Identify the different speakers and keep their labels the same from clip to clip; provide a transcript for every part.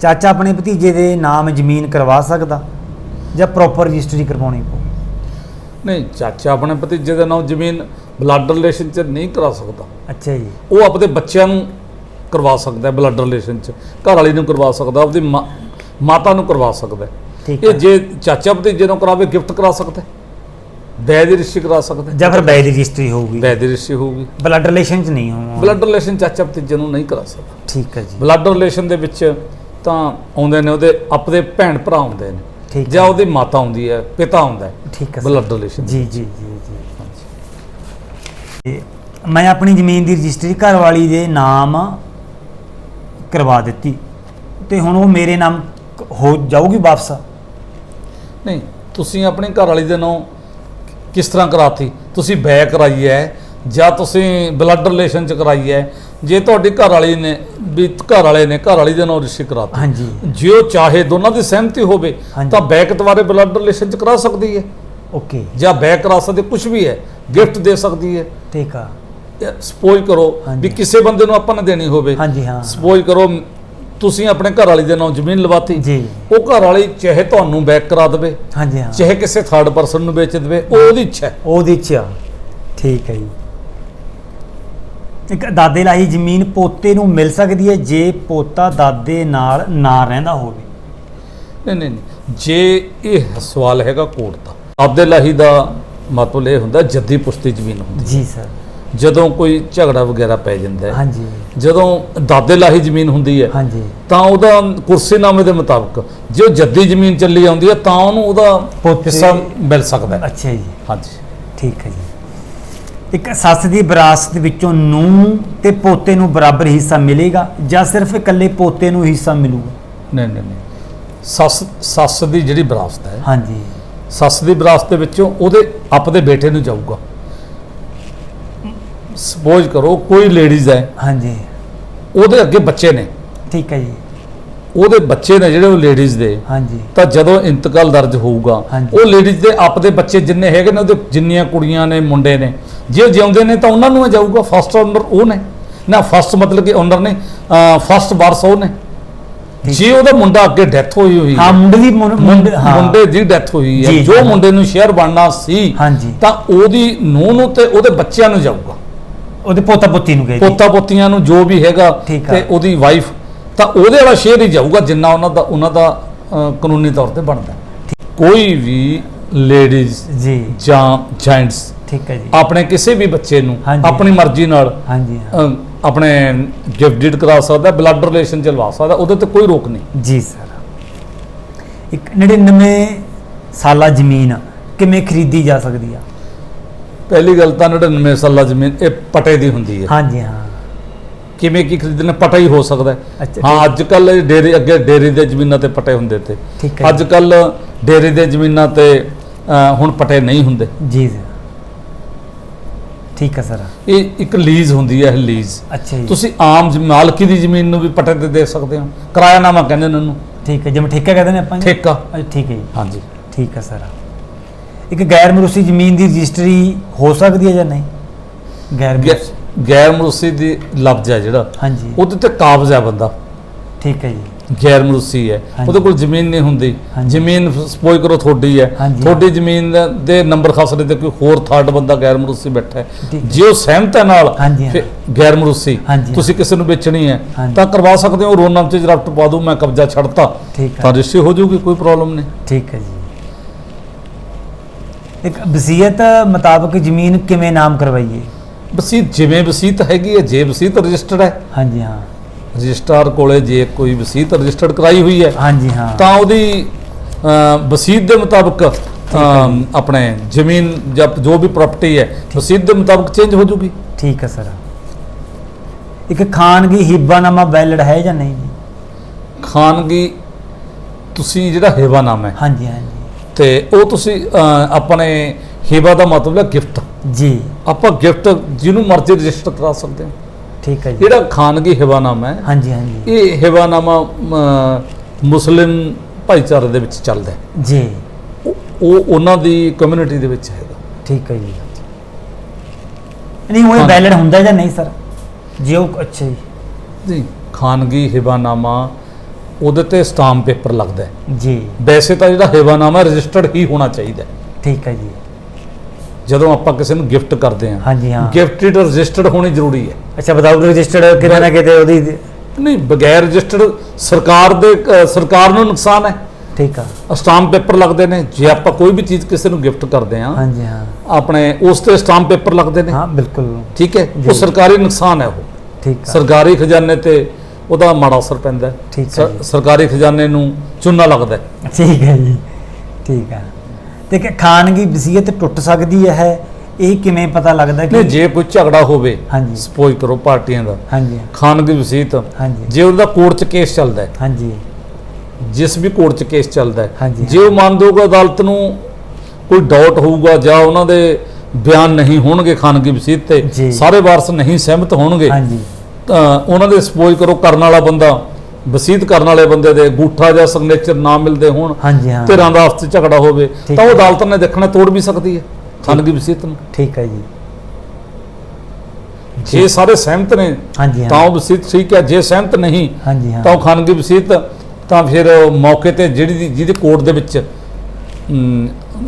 Speaker 1: ਚਾਚਾ ਆਪਣੇ ਭਤੀਜੇ ਦੇ ਨਾਮ ਜ਼ਮੀਨ ਕਰਵਾ ਸਕਦਾ ਜਾਂ ਪ੍ਰੋਪਰ ਰਜਿਸਟਰੀ ਕਰਵਾਉਣੀ ਪਊ?
Speaker 2: ਨਹੀਂ ਚਾਚਾ ਆਪਣੇ ਭਤੀਜੇ ਦੇ ਨਾਮ ਜ਼ਮੀਨ ਬਲੱਡ ਰਿਲੇਸ਼ਨ 'ਚ ਨਹੀਂ ਕਰਾ ਸਕਦਾ।
Speaker 1: ਅੱਛਾ ਜੀ।
Speaker 2: ਉਹ ਆਪਣੇ ਬੱਚਿਆਂ ਨੂੰ ਕਰਵਾ ਸਕਦਾ ਬਲੱਡ ਰਿਲੇਸ਼ਨ 'ਚ। ਘਰ ਵਾਲੀ ਨੂੰ ਕਰਵਾ ਸਕਦਾ ਆਪਦੀ ਮਾਂ- ਮਾਤਾ ਨੂੰ ਕਰਵਾ ਸਕਦਾ।
Speaker 1: ਠੀਕ
Speaker 2: ਇਹ ਜੇ ਚਾਚਾ ਭਤੀਜੇ ਨੂੰ ਕਰਾਵੇ ਗਿਫਟ ਕਰਾ ਸਕਦਾ ਹੈ। ਵੈਦ ਦੀ ਰਿਸ਼ਤੇ ਕਰਾ ਸਕਦਾ।
Speaker 1: ਜਾਂ ਫਿਰ ਬੈ ਰਜਿਸਟਰੀ ਹੋਊਗੀ।
Speaker 2: ਵੈਦ ਦੀ ਰਿਸ਼ਤੇ ਹੋਊਗੀ।
Speaker 1: ਬਲੱਡ ਰਿਲੇਸ਼ਨ ਚ ਨਹੀਂ ਹੋਊਗਾ
Speaker 2: ਬਲੱਡ ਰਿਲੇਸ਼ਨ ਚਾਚਾ ਭਤੀਜੇ ਨੂੰ ਨਹੀਂ ਕਰਾ ਸਕਦਾ।
Speaker 1: ਠੀਕ ਹੈ ਜੀ।
Speaker 2: ਬਲੱਡ ਰਿਲੇਸ਼ਨ ਦੇ ਵਿੱਚ ਤਾਂ ਆਉਂਦੇ ਨੇ ਉਹਦੇ ਆਪਣੇ ਭੈਣ ਭਰਾ ਆਉਂਦੇ ਨੇ।
Speaker 1: ਠੀਕ
Speaker 2: ਜਾਂ ਉਹਦੀ ਮਾਤਾ ਆਉਂਦੀ ਹੈ ਪਿਤਾ ਆਉਂਦਾ
Speaker 1: ਠੀਕ ਹੈ।
Speaker 2: ਬਲੱਡ ਰਿਲੇਸ਼ਨ
Speaker 1: ਜੀ ਜੀ ਜੀ ਜੀ। ਮੈਂ ਆਪਣੀ ਜ਼ਮੀਨ ਦੀ ਰਜਿਸਟਰੀ ਘਰ ਵਾਲੀ ਦੇ ਨਾਮ ਕਰਵਾ ਦਿੱਤੀ। ਤੇ ਹੁਣ ਉਹ ਮੇਰੇ ਨਾਮ ਹੋ ਜਾਊਗੀ ਵਾਪਸ?
Speaker 2: ਨਹੀਂ ਤੁਸੀਂ ਆਪਣੀ ਘਰ ਵਾਲੀ ਦੇ ਨਾਂ ਕਿਸ ਤਰ੍ਹਾਂ ਕਰਾਤੀ? ਤੁਸੀਂ ਬੈ ਕਰਾਈ ਹੈ ਜਾਂ ਤੁਸੀਂ ਬਲੱਡ ਰਿਲੇਸ਼ਨ ਚ ਕਰਾਈ ਹੈ? ਜੇ ਤੁਹਾਡੀ ਘਰ ਵਾਲੀ ਨੇ ਵੀ ਘਰ ਵਾਲੇ ਨੇ ਘਰ ਵਾਲੀ ਦੇ ਨਾਂ ਰਿਸ਼ਤੇ ਕਰਾਤੀ
Speaker 1: ਹਾਂਜੀ।
Speaker 2: ਜੇ ਉਹ ਚਾਹੇ ਦੋਨਾਂ ਦੀ ਸਹਿਮਤੀ ਹੋਵੇ
Speaker 1: ਹਾਂਜੀ।
Speaker 2: ਤਾਂ ਬੈਕ ਦੁਆਰੇ ਬਲੱਡ ਰਿਲੇਸ਼ਨ ਚ ਕਰਾ ਸਕਦੀ ਹੈ।
Speaker 1: ਓਕੇ।
Speaker 2: ਜਾਂ ਬੈਕ ਕਰਾ ਸਕਦੀ ਕੁਝ ਵੀ ਹੈ ਗਿਫਟ ਦੇ ਸਕਦੀ ਹੈ।
Speaker 1: ਠੀਕ ਆ।
Speaker 2: ਸਪੋਜ਼ ਕਰੋ
Speaker 1: ਹਾਂਜੀ।
Speaker 2: ਵੀ ਕਿਸੇ ਬੰਦੇ ਨੂੰ ਆਪਾਂ ਨੇ ਦੇਣੀ ਹੋਵੇ
Speaker 1: ਹਾਂਜੀ ਹਾਂ।
Speaker 2: ਸਪੋਜ਼ ਕਰੋ ਤੁਸੀਂ ਆਪਣੇ ਘਰ ਵਾਲੀ ਦੇ ਨਾਂ ਜ਼ਮੀਨ ਲਵਾਤੀ
Speaker 1: ਜੀ।
Speaker 2: ਉਹ ਘਰ ਵਾਲੀ ਚਾਹੇ ਤੁਹਾਨੂੰ ਬੈਕ ਕਰਾ ਦੇਵੇ
Speaker 1: ਹਾਂਜੀ ਹਾਂ।
Speaker 2: ਚਾਹੇ ਕਿਸੇ ਥਰਡ ਪਰਸਨ ਨੂੰ ਵੇਚ ਦੇਵੇ ਉਹ ਉਹਦੀ ਇੱਛਾ ਹੈ।
Speaker 1: ਉਹਦੀ ਇੱਛਾ। ਠੀਕ ਹੈ ਜੀ। ਇੱਕ ਦਾਦੇ ਲਾਈ ਜ਼ਮੀਨ ਪੋਤੇ ਨੂੰ ਮਿਲ ਸਕਦੀ ਹੈ ਜੇ ਪੋਤਾ ਦਾਦੇ ਨਾਲ ਨਾ ਰਹਿੰਦਾ ਹੋਵੇ।
Speaker 2: ਨਹੀਂ ਨਹੀਂ ਨਹੀਂ। ਜੇ ਇਹ ਸਵਾਲ ਹੈਗਾ ਕੋਰਟ ਦਾ ਆਪਦੇ ਲਾਹੀ ਦਾ ਮਤਲਬ ਇਹ ਹੁੰਦਾ ਜੱਦੀ ਪੁਸ਼ਤੀ ਜ਼ਮੀਨ ਹੁੰਦੀ।
Speaker 1: ਜੀ ਸਰ।
Speaker 2: ਜਦੋਂ ਕੋਈ ਝਗੜਾ ਵਗੈਰਾ ਪੈ ਜਾਂਦਾ ਹੈ
Speaker 1: ਹਾਂਜੀ।
Speaker 2: ਜਦੋਂ ਦਾਦੇ ਲਾਹੀ ਜ਼ਮੀਨ ਹੁੰਦੀ ਹੈ
Speaker 1: ਹਾਂਜੀ।
Speaker 2: ਤਾਂ ਉਹਦਾ ਕੁਰਸੀਨਾਮੇ ਦੇ ਮੁਤਾਬਕ ਜੇ ਉਹ ਜੱਦੀ ਜ਼ਮੀਨ ਚੱਲੀ ਆਉਂਦੀ ਹੈ ਤਾਂ ਉਹਨੂੰ ਉਹਦਾ
Speaker 1: ਪੋਤੇ-
Speaker 2: ਹਿੱਸਾ ਮਿਲ ਸਕਦਾ ਹੈ।
Speaker 1: ਅੱਛਾ ਜੀ।
Speaker 2: ਹਾਂਜੀ।
Speaker 1: ਠੀਕ ਹੈ ਜੀ। ਇੱਕ ਸੱਸ ਦੀ ਵਿਰਾਸਤ ਵਿੱਚੋਂ ਨੂੰ ਤੇ ਪੋਤੇ ਨੂੰ ਬਰਾਬਰ ਹਿੱਸਾ ਮਿਲੇਗਾ ਜਾਂ ਸਿਰਫ ਇਕੱਲੇ ਪੋਤੇ ਨੂੰ ਹਿੱਸਾ ਮਿਲੂਗਾ?
Speaker 2: ਨਹੀਂ ਨਹੀਂ ਨਹੀਂ। ਸੱਸ ਸੱਸ ਦੀ ਜਿਹੜੀ ਵਿਰਾਸਤ ਹੈ
Speaker 1: ਹਾਂਜੀ।
Speaker 2: ਸੱਸ ਦੀ ਵਿਰਾਸਤ ਦੇ ਵਿੱਚੋਂ ਉਹਦੇ ਆਪਦੇ ਬੇਟੇ ਨੂੰ ਜਾਊਗਾ। ਸਪੋਜ਼ ਕਰੋ ਕੋਈ ਲੇਡੀਜ਼ ਹੈ
Speaker 1: ਹਾਂਜੀ।
Speaker 2: ਉਹਦੇ ਅੱਗੇ ਬੱਚੇ ਨੇ।
Speaker 1: ਠੀਕ ਹੈ ਜੀ।
Speaker 2: ਉਹਦੇ ਬੱਚੇ ਨੇ ਜਿਹੜੇ ਉਹ ਲੇਡੀਜ਼ ਦੇ
Speaker 1: ਹਾਂਜੀ।
Speaker 2: ਤਾਂ ਜਦੋਂ ਇੰਤਕਾਲ ਦਰਜ ਹੋਊਗਾ
Speaker 1: ਹਾਂਜੀ।
Speaker 2: ਉਹ ਲੇਡੀਜ਼ ਦੇ ਆਪਦੇ ਬੱਚੇ ਜਿੰਨੇ ਹੈਗੇ ਨੇ ਉਹਦੇ ਜਿੰਨੀਆਂ ਕੁੜੀਆਂ ਨੇ ਮੁੰਡੇ ਨੇ ਜੇ ਜਿਉਂਦੇ ਨੇ ਤਾਂ ਉਹਨਾਂ ਨੂੰ ਹੀ ਜਾਊਗਾ ਫਸਟ ਓਨਰ ਉਹ ਨੇ ਨਾ ਫਸਟ ਮਤਲਬ ਕਿ ਓਨਰ ਨੇ ਫਸਟ ਵਾਰਸ ਉਹ ਨੇ। ਜੇ ਉਹਦਾ ਮੁੰਡਾ ਅੱਗੇ ਡੈਥ ਹੋਈ ਹੋਈ
Speaker 1: ਹਾਂ ਮੁੰਡੇ ਦੀ ਮੁੰਡੇ
Speaker 2: ਦੀ ਡੈਥ ਹੋਈ ਹੈ
Speaker 1: ਜੀ।
Speaker 2: ਮੁੰਡੇ ਨੂੰ ਸ਼ੇਅਰ ਬਣਨਾ ਸੀ ਤਾਂ ਉਹਦੀ ਨੂੰਹ ਨੂੰ ਤੇ ਉਹਦੇ ਬੱਚਿਆਂ ਨੂੰ ਜਾਊਗਾ
Speaker 1: ਉਹਦੇ ਪੋਤਾ ਪੋਤੀ ਨੂੰ ਗਏ।
Speaker 2: ਪੋਤਾ ਪੋਤੀਆਂ ਨੂੰ ਜੋ ਵੀ ਹੈਗਾ। ਤੇ ਉਹਦੀ ਵਾਈਫ ਤਾਂ ਉਹਦੇ ਵਾਲਾ ਸ਼ੇਅਰ ਹੀ ਜਾਊਗਾ ਜਿੰਨਾ ਉਹਨਾਂ ਦਾ ਉਹਨਾਂ ਦਾ ਕਾਨੂੰਨੀ ਤੌਰ ਤੇ ਬਣਦਾ ਕੋਈ ਵੀ ਲੇਡੀਜ਼
Speaker 1: ਜੀ
Speaker 2: ਜਾਂ ਜੈਂਟਸ
Speaker 1: ਠੀਕ ਹੈ ਜੀ।
Speaker 2: ਆਪਣੇ ਕਿਸੇ ਵੀ ਬੱਚੇ ਨੂੰ
Speaker 1: ਹਾਂਜੀ।
Speaker 2: ਆਪਣੀ ਮਰਜ਼ੀ ਨਾਲ
Speaker 1: ਹਾਂਜੀ ਹਾਂ।
Speaker 2: ਆਪਣੇ ਗਿਫਟ ਡਿਡ ਕਰਾ ਸਕਦਾ ਬਲੱਡ ਰਿਲੇਸ਼ਨ ਚ ਲਵਾ ਸਕਦਾ ਉਹਦੇ ਤੇ ਕੋਈ ਰੋਕ ਨਹੀਂ।
Speaker 1: ਜੀ ਸਰ। ਇੱਕ 99 ਸਾਲਾ ਜ਼ਮੀਨ ਕਿਵੇਂ ਖਰੀਦੀ ਜਾ ਸਕਦੀ ਆ?
Speaker 2: ਪਹਿਲੀ ਗੱਲ ਤਾਂ 99 ਸਾਲਾ ਜ਼ਮੀਨ ਇਹ ਪਟੇ ਦੀ ਹੁੰਦੀ ਹੈ।
Speaker 1: ਹਾਂਜੀ ਹਾਂ।
Speaker 2: ਕਿਵੇਂ ਕੀ ਖਰੀਦਣਾ ਪਟਾ ਹੀ ਹੋ ਸਕਦਾ ਹੈ।
Speaker 1: ਅੱਛਾ,
Speaker 2: ਹਾਂ ਅੱਜ ਕੱਲ ਡੇਰੇ ਅੱਗੇ ਡੇਰੇ ਦੇ ਜ਼ਮੀਨਾਂ ਤੇ ਪਟੇ ਹੁੰਦੇ ਤੇ।
Speaker 1: ਠੀਕ ਹੈ
Speaker 2: ਅੱਜ ਕੱਲ ਡੇਰੇ ਦੇ ਜ਼ਮੀਨਾਂ ਤੇ ਅ, ਹੁਣ ਪਟੇ ਨਹੀਂ ਹੁੰਦੇ।
Speaker 1: ਜੀ ਸਰ। ਠੀਕ ਹੈ ਸਰ।
Speaker 2: ਇਹ ਇੱਕ ਲੀਜ਼ ਹੁੰਦੀ ਹੈ ਇਹ ਲੀਜ਼
Speaker 1: ਅੱਛਾ ਜੀ।
Speaker 2: ਤੁਸੀਂ ਆਮ ਮਾਲਕੀ ਦੀ ਜ਼ਮੀਨ ਨੂੰ ਵੀ ਪਟੇ ਤੇ ਦੇ ਸਕਦੇ ਹੋ। ਕਿਰਾਇਆਨਾਮਾ ਕਹਿੰਦੇ ਨੇ ਉਹਨੂੰ।
Speaker 1: ਠੀਕ ਹੈ ਜਿਵੇਂ ਠੇਕਾ ਕਹਿੰਦੇ ਨੇ ਆਪਾਂ ਜੀ?
Speaker 2: ਠੇਕਾ।
Speaker 1: ਅੱਛਾ, ਠੀਕ ਹੈ ਜੀ।
Speaker 2: ਹਾਂਜੀ।
Speaker 1: ਠੀਕ ਹੈ ਸਰ। ਇੱਕ ਗੈਰ ਮਰੂਸੀ ਜ਼ਮੀਨ ਦੀ ਰਜਿਸਟਰੀ ਹੋ ਸਕਦੀ ਹੈ ਜਾਂ ਨਹੀਂ? ਗੈਰ
Speaker 2: ਗੈ- ਗੈਰ ਮਰੂਸੀ ਦੀ ਲਫ਼ਜ਼ ਹੈ ਜਿਹੜਾ।
Speaker 1: ਹਾਂਜੀ।
Speaker 2: ਉਹਦੇ ਤੇ ਕਾਬਜ਼ ਹੈ ਬੰਦਾ।
Speaker 1: ਠੀਕ ਹੈ ਜੀ।
Speaker 2: ਗੈਰ ਮਰੂਸੀ ਹੈ। ਉਹਦੇ ਕੋਲ ਜ਼ਮੀਨ ਨਹੀਂ ਹੁੰਦੀ। ਜ਼ਮੀਨ ਸਪੋਜ਼ ਕਰੋ ਤੁਹਾਡੀ ਹੈ। ਤੁਹਾਡੀ ਜ਼ਮੀਨ ਦਾ- ਨੰਬਰ ਖਸਰੇ ਤੇ ਕੋਈ ਹੋਰ ਥਰਡ ਬੰਦਾ ਗੈਰ ਮਰੂਸੀ ਬੈਠਾ ਹੈ। ਜੇ ਉਹ ਸਹਿਮਤ ਹੈ ਨਾਲ ਫਿਰ ਗੈਰ ਮਰੂਸੀ। ਤੁਸੀਂ ਕਿਸੇ ਨੂੰ ਵੇਚਣੀ ਹੈ। ਤਾਂ ਕਰਵਾ ਸਕਦੇ ਹੋ। ਰੋਨ ਨਾਮ ਚ ਰਫਟ ਪਾ ਦੂੰ ਮੈਂ ਕਬਜ਼ਾ ਛੱਡਤਾ। ਤਾਂ ਰਜਿਸਟਰੀ ਹੋ ਜਾਊਗੀ ਕੋਈ ਪ੍ਰੋਬਲਮ ਨਹੀਂ।
Speaker 1: ਠੀਕ ਹੈ ਜੀ। ਇੱਕ ਵਸੀਅਤ ਮੁਤਾਬਕ ਜ਼ਮੀਨ ਕਿਵੇਂ ਨਾਮ ਕਰਵਾਈਏ?
Speaker 2: ਵਸੀਤ ਜਿਵੇਂ ਵਸੀਤ ਹੈਗੀ ਹੈ ਜੇ ਵਸੀਤ ਰਜਿਸਟਰਡ ਹੈ।
Speaker 1: ਹਾਂਜੀ ਹਾਂ।
Speaker 2: ਰਜਿਸਟਰਾਰ ਕੋਲੇ ਜੇ ਕੋਈ ਵਸੀਤ ਰਜਿਸਟਰਡ ਕਰਾਈ ਹੋਈ ਹੈ
Speaker 1: ਹਾਂਜੀ ਹਾਂ।
Speaker 2: ਤਾਂ ਉਹਦੀ ਵਸੀਤ ਦੇ ਮੁਤਾਬਕ ਆਪਣੇ ਜ਼ਮੀਨ ਜਾਂ ਜੋ ਵੀ ਪ੍ਰਾਪਰਟੀ ਹੈ ਵਸੀਤ ਦੇ ਮੁਤਾਬਕ ਚੇਂਜ ਹੋ ਜੂਗੀ।
Speaker 1: ਠੀਕ ਹੈ ਸਰ। ਇੱਕ ਖਾਨਗੀ ਹਿੱਬਾਨਾਮਾ ਵੈਲਿਡ ਹੈ ਜਾਂ ਨਹੀਂ ਜੀ?
Speaker 2: ਖਾਨਗੀ ਤੁਸੀਂ ਜਿਹੜਾ ਹੇਵਾ ਨਾਮ ਹੈ।
Speaker 1: ਹਾਂਜੀ ਹਾਂਜੀ।
Speaker 2: ਤੇ ਉਹ ਤੁਸੀਂ ਆਪਣੇ ਹੇਵਾ ਦਾ ਮਤਲਬ ਹੈ ਗਿਫਟ।
Speaker 1: ਜੀ।
Speaker 2: ਆਪਾਂ ਗਿਫਟ ਜਿਹਨੂੰ ਮਰਜ਼ੀ ਰਜਿਸਟਰ ਕਰਾ ਸਕਦੇ ਹਾਂ।
Speaker 1: ਠੀਕ ਹੈ ਜੀ।
Speaker 2: ਜਿਹੜਾ ਖਾਨਗੀ ਹੇਵਾ ਨਾਮ ਹੈ
Speaker 1: ਹਾਂਜੀ ਹਾਂਜੀ।
Speaker 2: ਇਹ ਹੇਵਾਨਾਮਾ ਮੁਸਲਿਮ ਭਾਈਚਾਰੇ ਦੇ ਵਿੱਚ ਚੱਲਦਾ ਹੈ।
Speaker 1: ਜੀ।
Speaker 2: ਉਹ ਉਹ ਉਹਨਾਂ ਦੀ ਕਮਿਊਨਿਟੀ ਦੇ ਵਿੱਚ ਹੈਗਾ।
Speaker 1: ਠੀਕ ਹੈ ਜੀ। ਨਹੀਂ ਉਹ। ਵੈਲਿਡ ਹੁੰਦਾ ਜਾਂ ਨਹੀਂ ਸਰ ਜੀ ਉਹ ਅੱਛਾ ਜੀ।
Speaker 2: ਜੀ ਖਾਨਗੀ ਹਿਬਾਨਾਮਾ ਉਹਦੇ ਤੇ ਸਟਾਂਪ ਪੇਪਰ ਲੱਗਦਾ ਹੈ।
Speaker 1: ਜੀ।
Speaker 2: ਵੈਸੇ ਤਾਂ ਜਿਹੜਾ ਹੇਵਾਨਾਮਾ ਰਜਿਸਟਰਡ ਹੀ ਹੋਣਾ ਚਾਹੀਦਾ।
Speaker 1: ਠੀਕ ਹੈ ਜੀ।
Speaker 2: ਜਦੋਂ ਆਪਾਂ ਕਿਸੇ ਨੂੰ ਗਿਫਟ ਕਰਦੇ ਹਾਂ
Speaker 1: ਹਾਂਜੀ ਹਾਂ।
Speaker 2: ਗਿਫਟਡ ਰਜਿਸਟਰਡ ਹੋਣੀ ਜ਼ਰੂਰੀ ਹੈ।
Speaker 1: ਅੱਛਾ ਵਿਦਆਊਟ ਰਜਿਸਟਰਡ ਕਿਤੇ ਨਾ ਕਿਤੇ ਉਹਦੀ
Speaker 2: ਨਹੀਂ ਬਗੈਰ ਰਜਿਸਟਰਡ ਸਰਕਾਰ ਦੇ ਅ, ਸਰਕਾਰ ਨੂੰ ਨੁਕਸਾਨ ਹੈ।
Speaker 1: ਠੀਕ ਆ।
Speaker 2: ਸਟਾਂਪ ਪੇਪਰ ਲੱਗਦੇ ਨੇ ਜੇ ਆਪਾਂ ਕੋਈ ਵੀ ਚੀਜ਼ ਕਿਸੇ ਨੂੰ ਗਿਫਟ ਕਰਦੇ ਹਾਂ
Speaker 1: ਹਾਂਜੀ ਹਾਂ।
Speaker 2: ਆਪਣੇ ਉਸ ਤੇ ਸਟਾਂਪ ਪੇਪਰ ਲੱਗਦੇ ਨੇ।
Speaker 1: ਹਾਂ ਬਿਲਕੁਲ।
Speaker 2: ਠੀਕ ਹੈ। ਉਹ ਸਰਕਾਰੀ ਨੁਕਸਾਨ ਹੈ ਉਹ।
Speaker 1: ਠੀਕ ਆ।
Speaker 2: ਸਰਕਾਰੀ ਖਜ਼ਾਨੇ ਤੇ ਉਹਦਾ ਮਾੜਾ ਅਸਰ ਪੈਂਦਾ ਹੈ।
Speaker 1: ਠੀਕ ਹੈ
Speaker 2: ਸਰ-
Speaker 1: ਜੀ।
Speaker 2: ਸਰਕਾਰੀ ਖਜ਼ਾਨੇ ਨੂੰ ਚੂਨਾ ਲੱਗਦਾ ਹੈ।
Speaker 1: ਠੀਕ ਹੈ ਜੀ। ਠੀਕ ਆ। ਤੇ ਕਿ ਖਾਨਗੀ ਵਸੀਅਤ ਟੁੱਟ ਸਕਦੀ ਹੈ ਇਹ ਕਿਵੇਂ ਪਤਾ ਲੱਗਦਾ
Speaker 2: ਨਹੀਂ
Speaker 1: ਕਿ
Speaker 2: ਜੇ ਕੋਈ ਝਗੜਾ ਹੋਵੇ
Speaker 1: ਹਾਂਜੀ।
Speaker 2: ਸਪੋਜ਼ ਕਰੋ ਪਾਰਟੀਆਂ ਦਾ
Speaker 1: ਹਾਂਜੀ।
Speaker 2: ਖਾਨਗੀ ਵਸੀਅਤ
Speaker 1: ਹਾਂਜੀ।
Speaker 2: ਜੇ ਉਹਦਾ ਕੋਰਟ 'ਚ ਕੇਸ ਚੱਲਦਾ ਹੈ
Speaker 1: ਹਾਂਜੀ।
Speaker 2: ਜਿਸ ਵੀ ਕੋਰਟ 'ਚ ਕੇਸ ਚੱਲਦਾ ਹੈ
Speaker 1: ਹਾਂਜੀ,
Speaker 2: ਜੇ ਉਹ ਮੰਨ ਦਊਗਾ ਅਦਾਲਤ ਨੂੰ ਕੋਈ ਡਾਊਟ ਹੋਊਗਾ ਜਾਂ ਉਹਨਾਂ ਦੇ ਬਿਆਨ ਨਹੀਂ ਹੋਣਗੇ ਖਾਨਗੀ ਵਸੀਅਤ
Speaker 1: ਜੀ।
Speaker 2: ਤੇ ਸਾਰੇ ਵਾਰਸ ਨਹੀਂ ਸਹਿਮਤ ਹੋਣਗੇ
Speaker 1: ਹਾਂਜੀ।
Speaker 2: ਤਾਂ ਉਹਨਾਂ ਦੇ ਸਪੋਜ਼ ਕਰੋ ਕਰਨ ਵਾਲਾ ਬੰਦਾ ਵਸੀਅਤ ਕਰਨ ਵਾਲੇ ਬੰਦੇ ਦੇ ਗੂਠਾ ਜਾਂ ਸਿਗਨੇਚਰ ਨਾ ਮਿਲਦੇ ਹੋਣ
Speaker 1: ਹਾਂਜੀ ਹਾਂ।
Speaker 2: ਧਿਰਾਂ ਦਾ ਆਪਸ ਝਗੜਾ ਹੋਵੇ ਤਾਂ ਉਹ। ਅਦਾਲਤ ਨੇ ਦੇਖਣਾ ਤੋੜ ਵੀ ਸਕਦੀ ਹੈ ਖਾਨਗੀ ਵਸੀਅਤ ਨੂੰ
Speaker 1: ਠੀਕ ਹੈ ਜੀ।
Speaker 2: ਜੇ ਸਾਰੇ ਸਹਿਮਤ ਨੇ
Speaker 1: ਹਾਂਜੀ
Speaker 2: ਤਾਂ ਉਹ ਵਸੀਅਤ ਠੀਕ ਹੈ ਜੇ ਸਹਿਮਤ ਨਹੀਂ
Speaker 1: ਹਾਂਜੀ ਹਾਂ।
Speaker 2: ਤਾਂ ਉਹ ਖਾਨਗੀ ਵਸੀਅਤ ਤਾਂ ਫਿਰ ਮੌਕੇ ਤੇ ਜਿਹੜੀ ਜਿਹਦੇ ਕੋਰਟ ਦੇ ਵਿੱਚ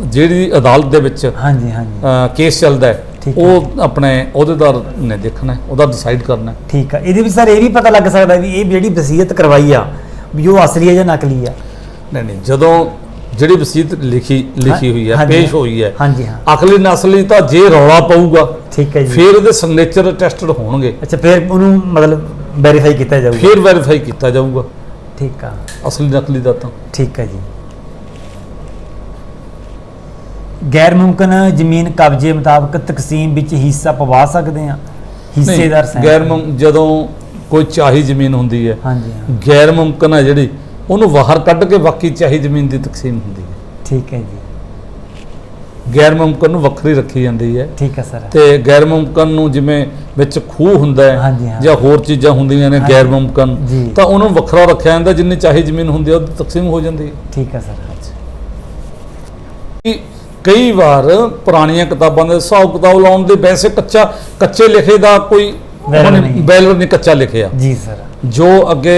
Speaker 2: ਜਿਹੜੀ ਅਦਾਲਤ ਦੇ ਵਿੱਚ
Speaker 1: ਹਾਂਜੀ ਹਾਂਜੀ।
Speaker 2: ਕੇਸ ਚੱਲਦਾ ਹੈ। ਉਹ ਆਪਣੇ ਅਹੁਦੇਦਾਰ ਨੇ ਦੇਖਣਾ ਹੈ, ਉਹਦਾ ਡਿਸਾਈਡ ਕਰਨਾ। ਹੈ।
Speaker 1: ਠੀਕ ਆ। ਇਹਦੇ ਵਿੱਚ ਸਰ ਇਹ ਵੀ ਪਤਾ ਲੱਗ ਸਕਦਾ ਵੀ ਇਹ ਜਿਹੜੀ ਵਸੀਅਤ ਕਰਵਾਈ ਆ ਵੀ ਉਹ ਅਸਲੀ ਹੈ ਜਾਂ ਨਕਲੀ ਆ।
Speaker 2: ਨਹੀਂ ਨਹੀਂ ਜਦੋਂ ਜਿਹੜੀ ਵਸੀਅਤ ਲਿਖੀ ਲਿਖੀ ਹੋਈ ਹੈ
Speaker 1: ਹਾਂਜੀ,
Speaker 2: ਪੇਸ਼ ਹੋਈ ਹੈ।
Speaker 1: ਹਾਂਜੀ ਹਾਂ।
Speaker 2: ਅਖਲੀ ਨਸਲੀ ਤਾਂ ਜੇ ਰੌਲਾ ਪਊਗਾ
Speaker 1: ਠੀਕ ਹੈ ਜੀ।
Speaker 2: ਫਿਰ ਉਹਦੇ ਸਿਗਨੇਚਰ ਟੈਸਟਡ ਹੋਣਗੇ।
Speaker 1: ਅੱਛਾ ਫਿਰ ਉਹਨੂੰ ਮਤਲਬ ਵੈਰੀਫਾਈ ਕੀਤਾ ਜਾਊਗਾ।
Speaker 2: ਫਿਰ ਵੈਰੀਫਾਈ ਕੀਤਾ ਜਾਊਗਾ।
Speaker 1: ਠੀਕ ਆ।
Speaker 2: ਅਸਲੀ ਨਕਲੀ ਦਾ ਤਾਂ।
Speaker 1: ਠੀਕ ਹੈ ਜੀ। ਗੈਰ ਮੁਮਕਨ ਜ਼ਮੀਨ ਕਬਜ਼ੇ ਮੁਤਾਬਕ ਤਕਸੀਮ ਵਿੱਚ ਹਿੱਸਾ ਪਵਾ ਸਕਦੇ ਆ ਹਿੱਸੇਦਾਰ ਸਹਿਮਤ
Speaker 2: ਗੈਰ। ਮੁਮ ਜਦੋਂ ਕੋਈ ਚਾਹੀ ਜ਼ਮੀਨ ਹੁੰਦੀ ਹੈ
Speaker 1: ਹਾਂਜੀ ਹਾਂ
Speaker 2: ਗੈਰ ਮੁਮਕਨ ਹੈ ਜਿਹੜੀ ਉਹਨੂੰ ਬਾਹਰ ਕੱਢ ਕੇ ਬਾਕੀ ਚਾਹੀ ਜ਼ਮੀਨ ਦੀ ਤਕਸੀਮ ਹੁੰਦੀ ਹੈ
Speaker 1: ਠੀਕ ਹੈ ਜੀ
Speaker 2: ਗੈਰ ਮੁਮਕਨ ਨੂੰ ਵੱਖਰੀ ਰੱਖੀ ਜਾਂਦੀ ਹੈ
Speaker 1: ਠੀਕ ਹੈ ਸਰ
Speaker 2: ਤੇ ਗੈਰ ਮੁਮਕਨ ਨੂੰ ਜਿਵੇਂ ਵਿੱਚ ਖੂਹ ਹੁੰਦਾ
Speaker 1: ਹਾਂਜੀ,
Speaker 2: ਹੈ
Speaker 1: ਹਾਂ।
Speaker 2: ਜਾਂ ਹੋਰ ਚੀਜ਼ਾਂ ਹੁੰਦੀਆਂ ਨੇ। ਗੈਰ ਮੁਮਕਨ
Speaker 1: ਜੀ।
Speaker 2: ਤਾਂ ਉਹਨੂੰ ਵੱਖਰਾ ਰੱਖਿਆ ਜਾਂਦਾ ਜਿੰਨੀ ਚਾਹੀ ਜ਼ਮੀਨ ਹੁੰਦੀ ਹੈ ਉਹਦੀ ਤਕਸੀਮ ਹੋ ਜਾਂਦੀ ਹੈ
Speaker 1: ਠੀਕ ਹੈ ਸਰ
Speaker 2: ਕਿ ਕਈ ਵਾਰ ਪੁਰਾਣੀਆਂ ਕਿਤਾਬਾਂ ਦੇ ਹਿਸਾਬ ਕਿਤਾਬ ਲਾਉਣ ਦੇ ਵੈਸੇ ਕੱਚਾ ਕੱਚੇ ਲਿਖੇ ਦਾ ਕੋਈ
Speaker 1: Value ਨਹੀਂ।
Speaker 2: ਕੱਚਾ ਲਿਖਿਆ
Speaker 1: ਜੀ ਸਰ
Speaker 2: ਜੋ ਅੱਗੇ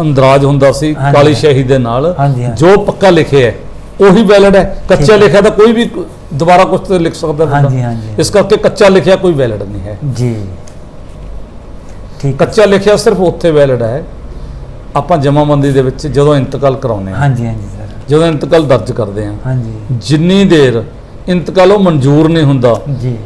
Speaker 2: ਅੰਦਰਾਜ ਹੁੰਦਾ ਸੀ। ਕਾਲੀ ਸ਼ਾਹੀ ਦੇ ਨਾਲ। ਜੋ ਪੱਕਾ ਲਿਖਿਆ ਹੈ ਉਹੀ ਵੈਲਿਡ ਹੈ ਕੱਚਾ। ਲਿਖਿਆ ਤਾਂ ਕੋਈ ਵੀ ਦੁਬਾਰਾ ਕੁਝ ਤੇ ਲਿਖ ਸਕਦਾ।
Speaker 1: ਹਾਂਜੀ, ਹਾਂਜੀ।
Speaker 2: ਇਸ ਕਰਕੇ ਕੱਚਾ ਲਿਖਿਆ ਕੋਈ ਵੈਲਿਡ ਨਹੀਂ ਹੈ
Speaker 1: ਜੀ ਠੀਕ
Speaker 2: ਕੱਚਾ ਲਿਖਿਆ ਸਿਰਫ ਉੱਥੇ ਵੈਲਿਡ ਹੈ ਆਪਾਂ ਜਮਾਬੰਦੀ ਦੇ ਵਿੱਚ ਜਦੋਂ ਇੰਤਕਾਲ ਕਰਾਉਂਦੇ ਹਾਂ
Speaker 1: ਹਾਂਜੀ ਹਾਂਜੀ
Speaker 2: ਜਦੋਂ ਇੰਤਕਾਲ ਦਰਜ ਕਰਦੇ ਹਾਂ
Speaker 1: ਹਾਂਜੀ।
Speaker 2: ਜਿੰਨੀ ਦੇਰ ਇੰਤਕਾਲ ਉਹ ਮਨਜ਼ੂਰ ਨਹੀਂ ਹੁੰਦਾ
Speaker 1: ਜੀ।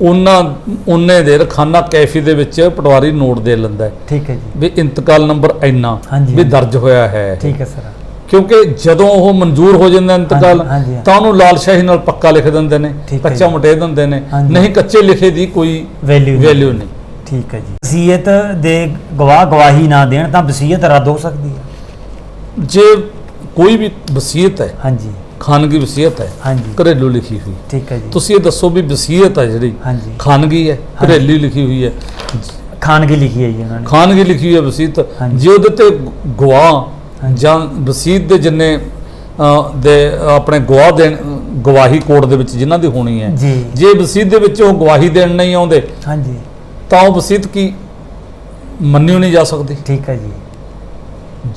Speaker 2: ਉਹਨਾਂ ਉਹਨੇ ਦੇਰ ਖਾਨਾ ਕੈਫੀ ਦੇ ਵਿੱਚ ਪਟਵਾਰੀ ਨੋਟ ਦੇ ਲੈਂਦਾ ਹੈ
Speaker 1: ਠੀਕ ਹੈ ਜੀ।
Speaker 2: ਵੀ ਇੰਤਕਾਲ ਨੰਬਰ ਇੰਨਾ ਵੀ। ਦਰਜ ਹੋਇਆ ਹੈ।
Speaker 1: ਠੀਕ ਹੈ ਸਰ।
Speaker 2: ਕਿਉਂਕਿ ਜਦੋਂ ਉਹ ਮਨਜ਼ੂਰ ਹੋ ਜਾਂਦਾ ਇੰਤਕਾਲ। ਤਾਂ ਉਹਨੂੰ ਲਾਲ ਸ਼ਾਹੀ ਨਾਲ ਪੱਕਾ ਲਿਖ ਦਿੰਦੇ ਨੇ ਕੱਚਾ। ਮਟੇ ਦਿੰਦੇ ਨੇ। ਨਹੀਂ ਕੱਚੇ ਲਿਖੇ ਦੀ ਕੋਈ
Speaker 1: ਵੈਲਿਊ
Speaker 2: ਵੈਲਿਊ ਨਹੀਂ।
Speaker 1: ਠੀਕ ਹੈ ਜੀ। ਵਸੀਅਤ ਦੇ ਗਵਾਹ ਗਵਾਹੀ ਨਾ ਦੇਣ ਤਾਂ ਵਸੀਅਤ ਰੱਦ ਹੋ ਸਕਦੀ ਹੈ।
Speaker 2: ਜੇ ਕੋਈ ਵੀ ਵਸੀਅਤ ਹੈ
Speaker 1: ਹਾਂਜੀ।
Speaker 2: ਖਾਨਗੀ ਵਸੀਅਤ ਹੈ
Speaker 1: ਹਾਂਜੀ।
Speaker 2: ਘਰੇਲੂ ਲਿਖੀ ਹੋਈ।
Speaker 1: ਠੀਕ ਹੈ ਜੀ।
Speaker 2: ਤੁਸੀਂ ਇਹ ਦੱਸੋ ਵੀ ਵਸੀਅਤ ਹੈ ਜਿਹੜੀ
Speaker 1: ਹਾਂਜੀ।
Speaker 2: ਖਾਨਗੀ ਹੈ। ਘਰੇਲੂ ਲਿਖੀ ਹੋਈ ਹੈ।
Speaker 1: ਖਾਨਗੀ ਲਿਖੀ ਹੈ ਜੀ ਉਹਨਾਂ ਨੇ।
Speaker 2: ਖਾਨਗੀ ਲਿਖੀ ਹੋਈ ਹੈ ਵਸੀਅਤ।
Speaker 1: ਹਾਂਜੀ।
Speaker 2: ਜੇ ਉਹਦੇ ਤੇ ਗਵਾਹ। ਜਾਂ ਵਸੀਅਤ ਦੇ ਜਿੰਨੇ ਅ, ਦੇ ਆਪਣੇ ਗਵਾਹ ਦੇਣ ਗਵਾਹੀ ਕੋਰਟ ਦੇ ਵਿੱਚ ਜਿਨ੍ਹਾਂ ਦੀ ਹੋਣੀ ਹੈ
Speaker 1: ਜੀ।
Speaker 2: ਜੇ ਵਸੀਅਤ ਦੇ ਵਿੱਚ ਉਹ ਗਵਾਹੀ ਦੇਣ ਨਹੀਂ ਆਉਂਦੇ
Speaker 1: ਹਾਂਜੀ।
Speaker 2: ਤਾਂ ਉਹ ਵਸੀਅਤ ਕੀ ਮੰਨਿਓ ਨਹੀਂ ਜਾ ਸਕਦੀ?
Speaker 1: ਠੀਕ ਹੈ ਜੀ।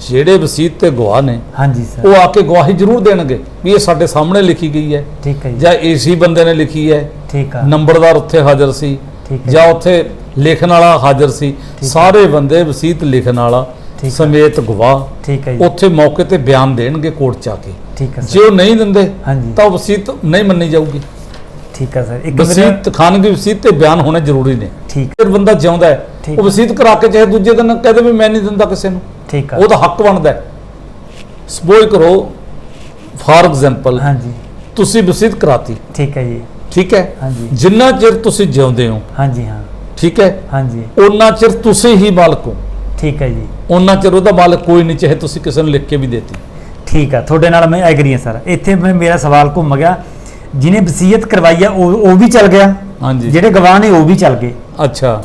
Speaker 2: ਜਿਹੜੇ ਵਸੀਅਤ ਤੇ ਗਵਾਹ ਨੇ
Speaker 1: ਹਾਂਜੀ ਸਰ।
Speaker 2: ਉਹ ਆ ਕੇ ਗਵਾਹੀ ਜ਼ਰੂਰ ਦੇਣਗੇ ਵੀ ਇਹ ਸਾਡੇ ਸਾਹਮਣੇ ਲਿਖੀ ਗਈ ਹੈ।
Speaker 1: ਠੀਕ ਹੈ ਜੀ।
Speaker 2: ਜਾਂ ਏਸੀ ਬੰਦੇ ਨੇ ਲਿਖੀ ਹੈ।
Speaker 1: ਠੀਕ ਆ।
Speaker 2: ਨੰਬਰਦਾਰ ਉੱਥੇ ਹਾਜ਼ਰ ਸੀ
Speaker 1: ਠੀਕ ਹੈ
Speaker 2: ਜਾਂ। ਉੱਥੇ ਲਿਖਣ ਵਾਲਾ ਹਾਜ਼ਰ ਸੀ। ਸਾਰੇ ਬੰਦੇ ਵਸੀਅਤ ਲਿਖਣ ਵਾਲਾ। ਸਮੇਤ ਗਵਾਹ
Speaker 1: ਠੀਕ ਹੈ ਜੀ।
Speaker 2: ਉੱਥੇ ਮੌਕੇ ਤੇ ਬਿਆਨ ਦੇਣਗੇ ਕੋਰਟ ਚ ਆ ਕੇ।
Speaker 1: ਠੀਕ ਹੈ
Speaker 2: ਜੇ ਉਹ ਨਹੀਂ ਦਿੰਦੇ ਤਾਂ ਉਹ ਵਸੀਅਤ ਨਹੀਂ ਮੰਨੀ ਜਾਊਗੀ।
Speaker 1: ਠੀਕ ਹੈ ਸਰ। ਇੱਕ ਮੇਰਾ
Speaker 2: ਵਸੀਅਤ ਖਾਨਗੀ ਵਸੀਅਤ ਤੇ ਬਿਆਨ ਹੋਣੇ ਜ਼ਰੂਰੀ ਨੇ।
Speaker 1: ਠੀਕ।
Speaker 2: ਫਿਰ ਬੰਦਾ ਜਿਉਂਦਾ ਹੈ। ਉਹ
Speaker 1: ਹੈ।
Speaker 2: ਵਸੀਅਤ ਕਰਾ ਕੇ ਚਾਹੇ ਦੂਜੇ ਦਿਨ ਕਹਦੇ ਵੀ ਮੈਂ ਨਹੀਂ ਦਿੰਦਾ ਕਿਸੇ ਨੂੰ।
Speaker 1: ਠੀਕ ਆ।
Speaker 2: ਉਹਦਾ ਹੱਕ ਬਣਦਾ ਸਪੋਜ਼ ਕਰੋ ਫਾਰ ਐਗਜ਼ਾਮਪਲ
Speaker 1: ਹਾਂਜੀ।
Speaker 2: ਤੁਸੀਂ ਵਸੀਅਤ ਕਰਾਤੀ।
Speaker 1: ਠੀਕ ਹੈ ਜੀ।
Speaker 2: ਠੀਕ ਹੈ?
Speaker 1: ਹਾਂਜੀ।
Speaker 2: ਜਿੰਨਾ ਚਿਰ ਤੁਸੀਂ ਜਿਉਂਦੇ ਹੋ।
Speaker 1: ਹਾਂਜੀ ਹਾਂ।
Speaker 2: ਠੀਕ ਹੈ?
Speaker 1: ਹਾਂਜੀ।
Speaker 2: ਉਹਨਾਂ ਚਿਰ ਤੁਸੀਂ ਹੀ ਮਾਲਕ ਹੋ।
Speaker 1: ਠੀਕ ਹੈ ਜੀ।
Speaker 2: ਉਹਨਾਂ ਚਿਰ ਉਹਦਾ ਮਾਲਕ ਕੋਈ ਨਹੀਂ ਚਾਹੇ ਤੁਸੀਂ ਕਿਸੇ ਨੂੰ ਲਿਖ ਕੇ ਵੀ ਦੇਤੀ।
Speaker 1: ਠੀਕ ਆ ਤੁਹਾਡੇ ਨਾਲ ਮੈਂ ਐਗਰੀ ਹਾਂ ਸਰ। ਇੱਥੇ ਮੈਂ- ਮੇਰਾ ਸਵਾਲ ਘੁੰਮ ਗਿਆ। ਜਿਹਨੇ ਵਸੀਅਤ ਕਰਵਾਈ ਆ ਉਹ ਉਹ ਵੀ ਚੱਲ ਗਿਆ।
Speaker 2: ਹਾਂਜੀ।
Speaker 1: ਜਿਹੜੇ ਗਵਾਹ ਨੇ ਉਹ ਵੀ ਚੱਲ ਗਏ।
Speaker 2: ਅੱਛਾ।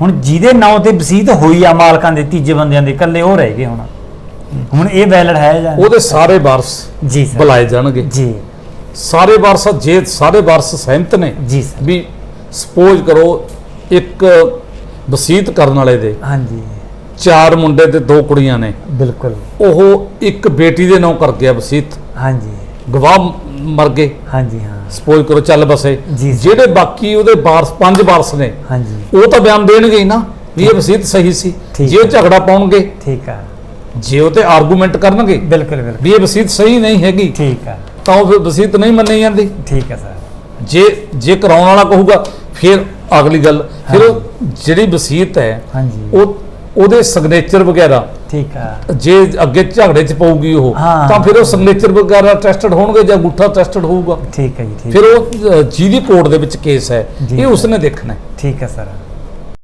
Speaker 1: ਹੁਣ ਜਿਹਦੇ ਨਾਂ ਤੇ ਵਸੀਅਤ ਹੋਈ ਆ ਮਾਲਕਾਂ ਦੇ ਤੀਜੇ ਬੰਦਿਆਂ ਦੇ ਇਕੱਲੇ ਉਹ ਰਹਿ ਗਏ ਹੁਣ। ਹੁਣ ਇਹ ਵੈਲਿਡ ਹੈ ਜਾਂ
Speaker 2: ਉਹਦੇ ਸਾਰੇ ਵਾਰਸ
Speaker 1: ਜੀ ਸਰ
Speaker 2: ਬੁਲਾਏ ਜਾਣਗੇ।
Speaker 1: ਜੀ।
Speaker 2: ਸਾਰੇ ਵਾਰਸ ਜੇ ਸਾਰੇ ਵਾਰਸ ਸਹਿਮਤ ਨੇ
Speaker 1: ਜੀ ਸਰ
Speaker 2: ਵੀ ਸਪੋਜ਼ ਕਰੋ ਇੱਕ ਵਸੀਅਤ ਕਰਨ ਵਾਲੇ ਦੇ
Speaker 1: ਹਾਂਜੀ।
Speaker 2: ਚਾਰ ਮੁੰਡੇ ਤੇ ਦੋ ਕੁੜੀਆਂ ਨੇ।
Speaker 1: ਬਿਲਕੁਲ।
Speaker 2: ਉਹ ਇੱਕ ਬੇਟੀ ਦੇ ਨਾਂ ਕਰ ਗਿਆ ਵਸੀਤ
Speaker 1: ਹਾਂਜੀ।
Speaker 2: ਗਵਾਹ ਮ- ਮਰ ਗਏ।
Speaker 1: ਹਾਂਜੀ ਹਾਂ।
Speaker 2: ਸਪੋਜ਼ ਕਰੋ ਚੱਲ ਬਸੇ। ਜਿਹੜੇ ਬਾਕੀ ਉਹਦੇ ਵਾਰਸ ਪੰਜ ਵਾਰਸ ਨੇ
Speaker 1: ਹਾਂਜੀ।
Speaker 2: ਉਹ ਤਾਂ ਬਿਆਨ ਦੇਣਗੇ ਹੀ ਨਾ ਵੀ ਇਹ ਵਸੀਤ ਸਹੀ ਸੀ। ਜੇ ਉਹ। ਝਗੜਾ ਪਾਉਣਗੇ
Speaker 1: ਠੀਕ ਆ
Speaker 2: ਜੇ ਉਹ ਤੇ ਆਰਗੂਮੈਂਟ ਕਰਨਗੇ
Speaker 1: ਬਿਲਕੁਲ ਬਿਲਕੁਲ।
Speaker 2: ਵੀ ਇਹ ਵਸੀਤ ਸਹੀ ਨਹੀਂ ਹੈਗੀ
Speaker 1: ਠੀਕ ਆ
Speaker 2: ਤਾਂ ਉਹ ਫਿਰ ਵਸੀਤ ਨਹੀਂ ਮੰਨੀ ਜਾਂਦੀ।
Speaker 1: ਠੀਕ ਆ ਸਰ।
Speaker 2: ਜੇ ਜੇ ਕਰਾਉਣ ਵਾਲਾ ਕਹੂਗਾ ਫਿਰ ਅਗਲੀ ਗੱਲ। ਫਿਰ ਜਿਹੜੀ ਵਸੀਤ ਹੈ
Speaker 1: ਹਾਂਜੀ।
Speaker 2: ਉਹ ਉਹਦੇ ਸਿਗਨੇਚਰ ਵਗੈਰਾ
Speaker 1: ਠੀਕ ਆ।
Speaker 2: ਜੇ ਅੱਗੇ ਝਗੜੇ 'ਚ ਪਊਗੀ ਉਹ
Speaker 1: ਹਾਂ।
Speaker 2: ਤਾਂ ਫਿਰ ਉਹ ਸਿਗਨੇਚਰ ਵਗੈਰਾ ਟੈਸਟਡ ਹੋਣਗੇ ਜਾਂ ਅੰਗੂਠਾ ਟੈਸਟਡ ਹੋਊਗਾ?
Speaker 1: ਠੀਕ ਹੈ ਜੀ ਠੀਕ।
Speaker 2: ਫਿਰ ਉਹ ਅ, ਜਿਹਦੀ ਕੋਰਟ ਦੇ ਵਿੱਚ ਕੇਸ ਹੈ
Speaker 1: ਜੀ।
Speaker 2: ਇਹ ਉਸਨੇ ਦੇਖਣਾ ਹੈ।
Speaker 1: ਠੀਕ ਹੈ ਸਰ।